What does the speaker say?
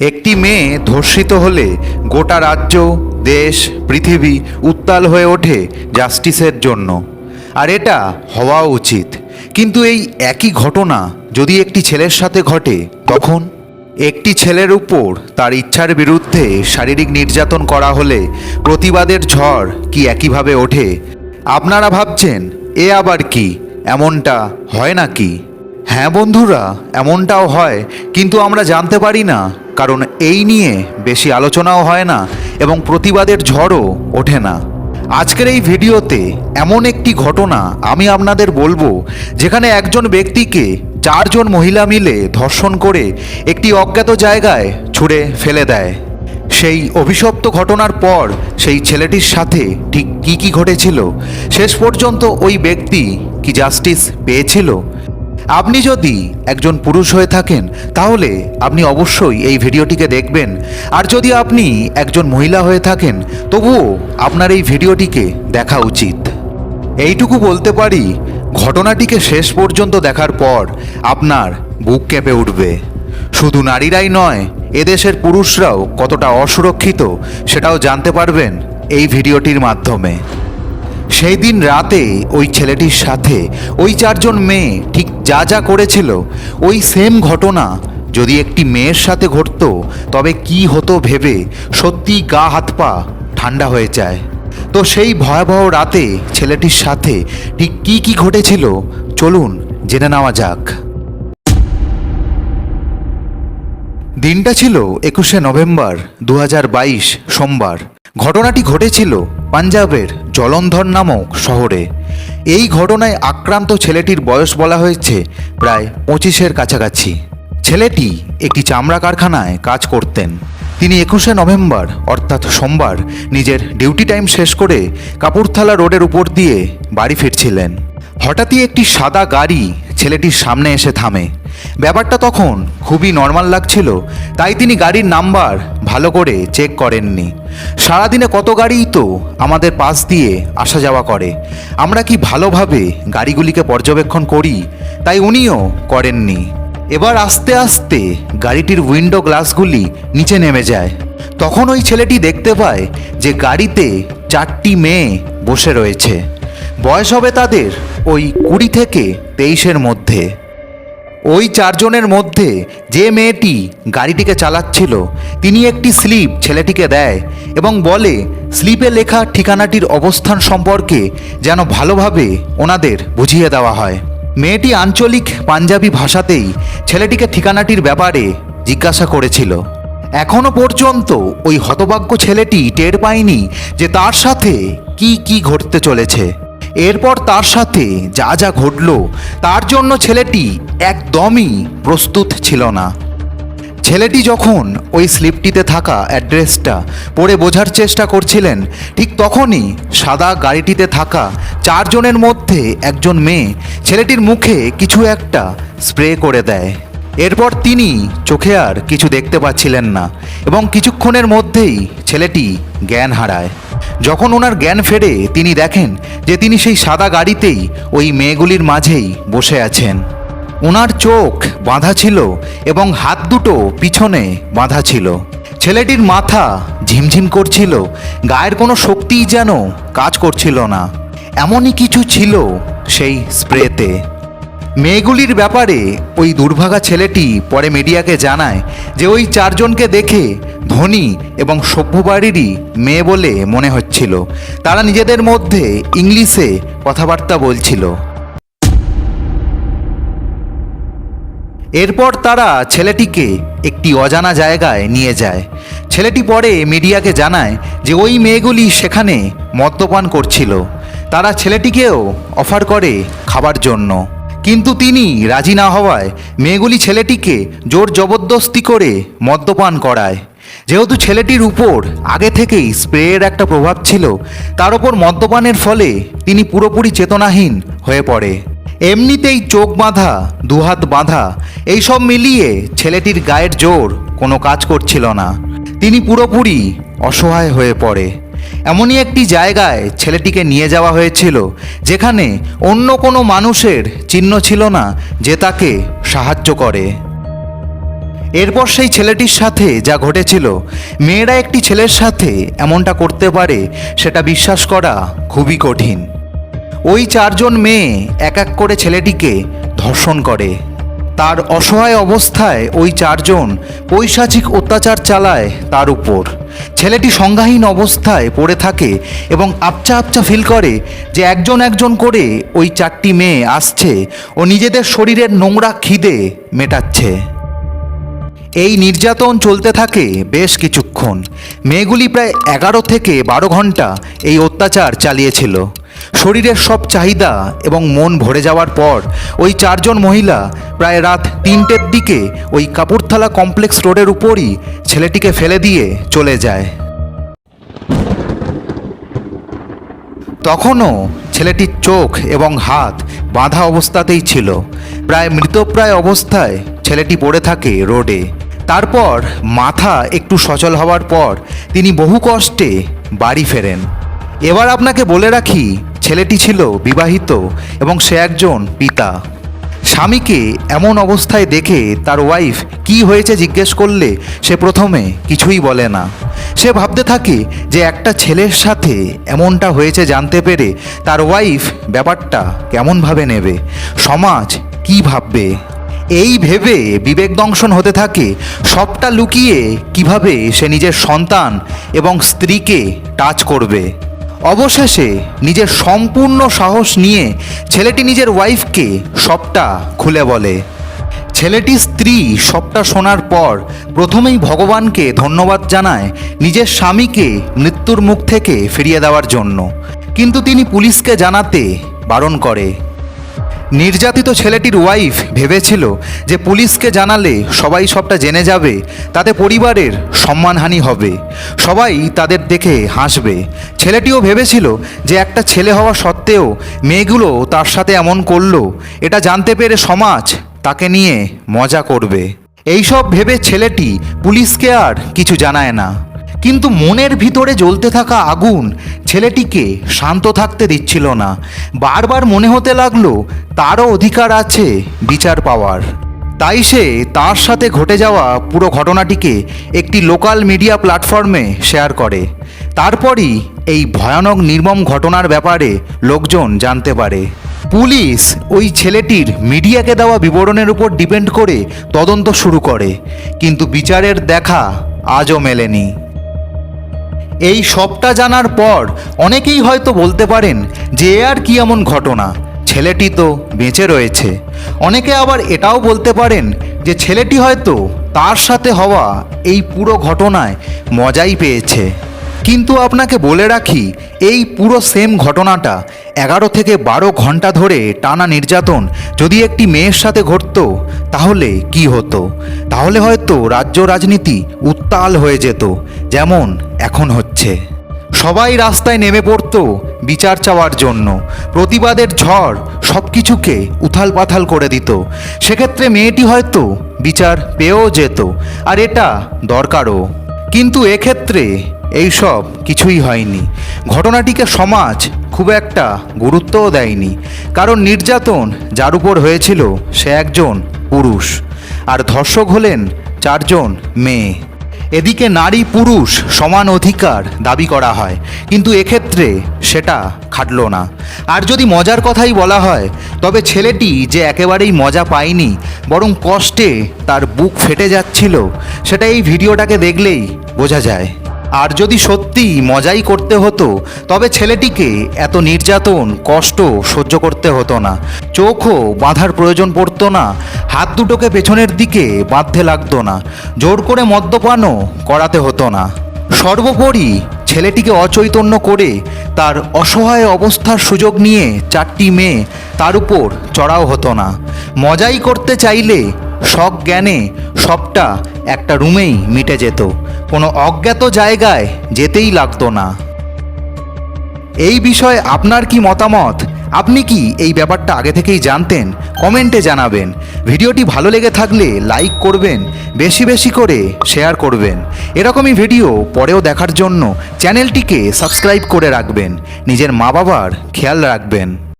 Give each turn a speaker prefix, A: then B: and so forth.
A: একটি মেয়ে ধর্ষিত হলে গোটা রাজ্য, দেশ, পৃথিবী উত্তাল হয়ে ওঠে জাস্টিসের জন্য। আর এটা হওয়া উচিত। কিন্তু এই একই ঘটনা যদি একটি ছেলের সাথে ঘটে, তখন একটি ছেলের উপর তার ইচ্ছার বিরুদ্ধে শারীরিক নির্যাতন করা হলে প্রতিবাদের ঝড় কি একইভাবে ওঠে? আপনারা ভাবছেন, এ আবার কি? এমনটা হয় নাকি? হ্যাঁ বন্ধুরা, এমনটাও হয়, কিন্তু আমরা জানতে পারি না কারণ এই নিয়ে বেশি আলোচনাও হয় না এবং প্রতিবাদের ঝড়ও ওঠে না। আজকের এই ভিডিওতে এমন একটি ঘটনা আমি আপনাদের বলব, যেখানে একজন ব্যক্তিকে চারজন মহিলা মিলে ধর্ষণ করে একটি অজ্ঞাত জায়গায় ছুঁড়ে ফেলে দেয়। সেই অভিশপ্ত ঘটনার পর সেই ছেলেটির সাথে ঠিক কী কী ঘটেছিল, শেষ পর্যন্ত ওই ব্যক্তি কি জাস্টিস পেয়েছিল? আপনি যদি একজন পুরুষ হয়ে থাকেন, তাহলে আপনি অবশ্যই এই ভিডিওটিকে দেখবেন। আর যদি আপনি একজন মহিলা হয়ে থাকেন, তবুও আপনার এই ভিডিওটিকে দেখা উচিত। এইটুকু বলতে পারি, ঘটনাটিকে শেষ পর্যন্ত দেখার পর আপনার বুক কেঁপে উঠবে। শুধু নারীরাই নয়, এদেশের পুরুষরাও কতটা অসুরক্ষিত, সেটাও জানতে পারবেন এই ভিডিওটির মাধ্যমে। সেই দিন রাতে ওই ছেলেটির সাথে ওই চারজন মেয়ে ঠিক যা যা করেছিল, ওই সেম ঘটনা যদি একটি মেয়ের সাথে ঘটতো, তবে কি হতো ভেবে সত্যি গা হাত পা ঠান্ডা হয়ে যায়। তো সেই ভয়াবহ রাতে ছেলেটির সাথে ঠিক কি কি ঘটেছিল, চলুন জেনে নেওয়া যাক। দিনটা ছিল একুশে নভেম্বর দু হাজার বাইশ সোমবার। ঘটনাটি ঘটেছিল পাঞ্জাবের জলন্ধর নামক শহরে এই ঘটনায় আক্রান্ত ছেলেটির বয়স বলা হয়েছে প্রায় পঁচিশের কাছাকাছি। ছেলেটি একটি চামড়া কারখানায় কাজ করতেন। তিনি একুশে নভেম্বর, অর্থাৎ সোমবার, নিজের ডিউটি টাইম শেষ করে কাপুরথালা রোডের উপর দিয়ে বাড়ি ফিরছিলেন। হঠাৎই একটি সাদা গাড়ি ছেলেটির সামনে এসে থামে। ব্যাপারটা তখন খুবই নর্মাল লাগছিল, তাই তিনি গাড়ির নাম্বার ভালো করে চেক করেননি। সারাদিনে কত গাড়িই তো আমাদের পাশ দিয়ে আসা যাওয়া করে। আমরা কি ভালোভাবে গাড়িগুলিকে পর্যবেক্ষণ করি? তাই উনিও করেননি। এবার আস্তে আস্তে গাড়িটির উইন্ডো গ্লাসগুলি নিচে নেমে যায়। তখন ওই ছেলেটি দেখতে পায় যে গাড়িতে চারটি মেয়ে বসে রয়েছে। বয়স হবে তাদের ওই কুড়ি থেকে তেইশের মধ্যে। ওই চারজনের মধ্যে যে মেয়েটি গাড়িটিকে চালাচ্ছিল, তিনি একটি স্লিপ ছেলেটিকে দেয় এবং বলে, স্লিপে লেখা ঠিকানাটির অবস্থান সম্পর্কে যেন ভালোভাবে ওনাদের বুঝিয়ে দেওয়া হয়। মেয়েটি আঞ্চলিক পাঞ্জাবি ভাষাতেই ছেলেটিকে ঠিকানাটির ব্যাপারে জিজ্ঞাসা করেছিল। এখনও পর্যন্ত ওই হতভাগ্য ছেলেটি টের পায়নি যে তার সাথে কি কি ঘটতে চলেছে। এরপর তার সাথে যা যা ঘটল, তার জন্য ছেলেটি একদমই প্রস্তুত ছিল না। ছেলেটি যখন ওই স্লিপটিতে থাকা অ্যাড্রেসটা পড়ে বোঝার চেষ্টা করছিলেন, ঠিক তখনই সাদা গাড়িটিতে থাকা চারজনের মধ্যে একজন মেয়ে ছেলেটির মুখে কিছু একটা স্প্রে করে দেয়। এরপর তিনি চোখে আর কিছু দেখতে পাচ্ছিলেন না এবং কিছুক্ষণের মধ্যেই ছেলেটি জ্ঞান হারায়। যখন ওনার জ্ঞান ফেরে, তিনি দেখেন যে তিনি সেই সাদা গাড়িতেই ওই মেয়েগুলির মাঝেই বসে আছেন। ওনার চোখ বাঁধা ছিল এবং হাত দুটো পিছনে বাঁধা ছিল। ছেলেটির মাথা ঝিমঝিম করছিল, গায়ের কোনো শক্তিই যেন কাজ করছিল না। এমনই কিছু ছিল সেই স্প্রেতে। মেয়েগুলির ব্যাপারে ওই দুর্ভাগা ছেলেটি পরে মিডিয়াকে জানায় যে ওই চারজনকে দেখে ধনী এবং সভ্য বাড়িরই মেয়ে বলে মনে হচ্ছিল। তারা নিজেদের মধ্যে ইংলিশে কথাবার্তা বলছিল। এরপর তারা ছেলেটিকে একটি অজানা জায়গায় নিয়ে যায়। ছেলেটি পরে মিডিয়াকে জানায় যে ওই মেয়েগুলি সেখানে মদ্যপান করছিল। তারা ছেলেটিকেও অফার করে খাবার জন্য। কিন্তু তিনি রাজি না হওয়ায় মেয়েগুলি ছেলেটিকে জোর জবরদস্তি করে মদ্যপান করায়। যেহেতু ছেলেটির উপর আগে থেকেই স্প্রেয়ের একটা প্রভাব ছিল, তার ওপর মদ্যপানের ফলে তিনি পুরোপুরি চেতনাহীন হয়ে পড়ে। এমনিতেই চোখ বাঁধা, দুহাত বাঁধা, এইসব মিলিয়ে ছেলেটির গায়ের জোর কোনো কাজ করছিল না। তিনি পুরোপুরি অসহায় হয়ে পড়ে। এমনই একটি জায়গায় ছেলেটিকে নিয়ে যাওয়া হয়েছিল, যেখানে অন্য কোনো মানুষের চিহ্ন ছিল না যে তাকে সাহায্য করে। এরপর সেই ছেলেটির সাথে যা ঘটেছিল, মেয়েরা একটি ছেলের সাথে এমনটা করতে পারে সেটা বিশ্বাস করা খুবই কঠিন। ওই চারজন মেয়ে এক এক করে ছেলেটিকে ধর্ষণ করে। তার অসহায় অবস্থায় ওই চারজন পৈশাচিক অত্যাচার চালায় তার উপর। ছেলেটি সংজ্ঞাহীন অবস্থায় পড়ে থাকে এবং আপচা আপচা ফিল করে যে একজন একজন করে ওই চারটি মেয়ে আসছে ও নিজেদের শরীরের নোংরা খিদে মেটাচ্ছে। এই নির্যাতন চলতে থাকে বেশ কিছুক্ষণ। মেয়েগুলি প্রায় এগারো থেকে বারো ঘণ্টা এই অত্যাচার চালিয়েছিল। শরীরের সব চাহিদা এবং মন ভরে যাওয়ার পর, ওই চারজন মহিলা প্রায় রাত তিনটের দিকে ওই কাপুরথালা কমপ্লেক্স রোডের উপরই ছেলেটিকে ফেলে দিয়ে চলে যায়। তখনও ছেলেটির চোখ এবং হাত বাঁধা অবস্থাতেই ছিল। প্রায় মৃতপ্রায় অবস্থায় ছেলেটি পড়ে থাকে রোডে। তারপর মাথা একটু সচল হওয়ার পর তিনি বহু কষ্টে বাড়ি ফেরেন। এবার আপনাকে বলে রাখি, ছেলেটি ছিল বিবাহিত এবং সে একজন পিতা। স্বামীকে এমন অবস্থায় দেখে তার ওয়াইফ কি হয়েছে জিজ্ঞেস করলে সে প্রথমে কিছুই বলে না। সে ভাবতে থাকে যে একটা ছেলের সাথে এমনটা হয়েছে জানতে পেরে তার ওয়াইফ ব্যাপারটা কেমনভাবে নেবে, সমাজ কি ভাববে। এই ভেবে বিবেক দংশন হতে থাকে, সবটা লুকিয়ে কীভাবে সে নিজের সন্তান এবং স্ত্রীকে টাচ করবে। অবশেষে নিজের সম্পূর্ণ সাহস নিয়ে ছেলেটি নিজের ওয়াইফকে সবটা খুলে বলে। ছেলেটির স্ত্রী সবটা শোনার পর প্রথমেই ভগবানকে ধন্যবাদ জানায় নিজের স্বামীকে মৃত্যুর মুখ থেকে ফিরিয়ে দেওয়ার জন্য। কিন্তু তিনি পুলিশকে জানাতে বারণ করে। নির্যাতিত ছেলেটির ওয়াইফ ভেবেছিল যে পুলিশকে জানালে সবাই সবটা জেনে যাবে, তাতে পরিবারের সম্মানহানি হবে, সবাই তাদের দেখে হাসবে। ছেলেটিও ভেবেছিল যে একটা ছেলে হওয়া সত্ত্বেও মেয়েগুলো তার সাথে এমন করল, এটা জানতে পেরে সমাজ তাকে নিয়ে মজা করবে। এইসব ভেবে ছেলেটি পুলিশকে আর কিছু জানায় না। কিন্তু মনের ভিতরে জ্বলতে থাকা আগুন ছেলেটিকে শান্ত থাকতে দিচ্ছিল না। বারবার মনে হতে লাগল, তারও অধিকার আছে বিচার পাওয়ার। তাই সে তার সাথে ঘটে যাওয়া পুরো ঘটনাটিকে একটি লোকাল মিডিয়া প্ল্যাটফর্মে শেয়ার করে। তারপরই এই ভয়ানক নির্মম ঘটনার ব্যাপারে লোকজন জানতে পারে। পুলিশ ওই ছেলেটির মিডিয়াকে দেওয়া বিবরণের উপর ডিপেন্ড করে তদন্ত শুরু করে, কিন্তু বিচারের দেখা আজও মেলেনি। এই সবটা জানার পর অনেকেই হয়তো বলতে পারেন যে আর কি এমন ঘটনা। ছেলেটি তো বেঁচে রয়েছে। অনেকে আবার এটাও বলতে পারেন যে ছেলেটি হয়তো তার সাথে হওয়া এই পুরো ঘটনায় মজাই পেয়েছে। কিন্তু আপনাকে বলে রাখি, এই পুরো সেম ঘটনাটা এগারো থেকে বারো ঘণ্টা ধরে টানা নির্যাতন যদি একটি মেয়ের সাথে ঘটতো তাহলে কি হতো? তাহলে হয়তো রাজ্য রাজনীতি উত্তাল হয়ে যেত, যেমন এখন হচ্ছে। সবাই রাস্তায় নেমে পড়তো বিচার চাওয়ার জন্য। প্রতিবাদের ঝড় সব কিছুকে উথাল পাথাল করে দিত। সেক্ষেত্রে মেয়েটি হয়তো বিচার পেয়েও যেত, আর এটা দরকারও। কিন্তু এক্ষেত্রে এইসব কিছুই হয়নি। ঘটনাটিকে সমাজ খুব একটা গুরুত্বও দেয়নি। কারণ নির্যাতন যার উপর হয়েছিল সে একজন পুরুষ। আর ধর্ষক হলেন চারজন মেয়ে। এদিকে নারী পুরুষ সমান অধিকার দাবি করা হয়, কিন্তু এক্ষেত্রে সেটা খাটল না। আর যদি মজার কথাই বলা হয়, তবে ছেলেটি যে একেবারেই মজা পায়নি, বরং কষ্টে তার বুক ফেটে যাচ্ছিল, সেটা এই ভিডিওটাকে দেখলেই বোঝা যায়। আর যদি সত্যি মজাই করতে হতো, তবে ছেলেটিকে এত নির্যাতন, কষ্ট সহ্য করতে হতো না। চোখও বাঁধার প্রয়োজন পড়তো না, হাত দুটোকে পেছনের দিকে বাঁধতে লাগতো না, জোর করে মদ্যপানও করাতে হতো না। সর্বোপরি ছেলেটিকে অচৈতন্য করে তার অসহায় অবস্থার সুযোগ নিয়ে চারটি মেয়ে তার উপর চড়াও হতো না। মজাই করতে চাইলে শখ জ্ঞানে সবটা একটা রুমেই মিটে যেত। কোনো অজ্ঞাত জায়গায় যেতেই লাগতো না। এই বিষয়ে আপনার কি মতামত? আপনি কি এই ব্যাপারটা আগে থেকেই জানতেন? কমেন্টে জানাবেন। ভিডিওটি ভালো লেগে থাকলে লাইক করবেন, বেশি বেশি করে শেয়ার করবেন। এরকমই ভিডিও পরেও দেখার জন্য চ্যানেলটিকে সাবস্ক্রাইব করে রাখবেন। নিজের মা বাবার খেয়াল রাখবেন।